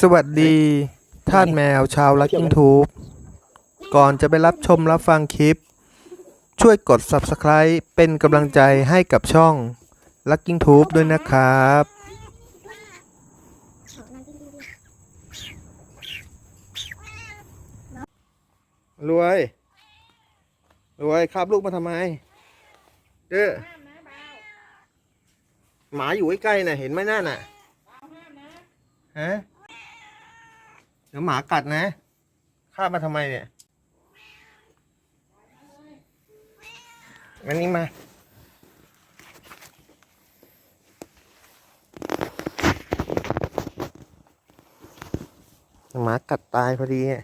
สวัสดีท่านแมวชาวลักกิ้งทูบก่อนจะไปรับชมรับฟังคลิป ช่วยกด Subscribe เป็นกำลังใจให้กับช่อง Lucking Tube ด้วยนะครับ รวย รวยครับลูกมาทำไม เด้อหมาอยู่ใกล้ๆน่ะ เห็นไหมนั่นน่ะฮะ ดี๋ยวหมากัดนะข้ามาทำไมเนี่ยวันนี้มา หมากัดตายพอดีเนี่ย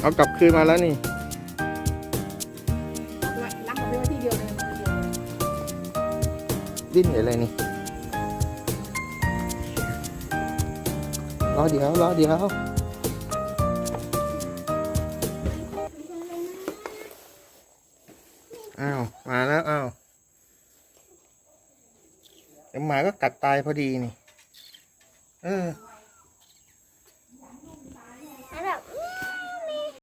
เอากลับคืนมาแล้วนี่รักของพี่ไว้ที่เดียวเลยมือเดียวเลยดิ้นอยู่เลยนี่รอเดี๋ยวรอเดี๋ยวอ้าวมาแล้วอ้าวเดี๋ยวหมาก็กัดตายพอดีนี่ เออ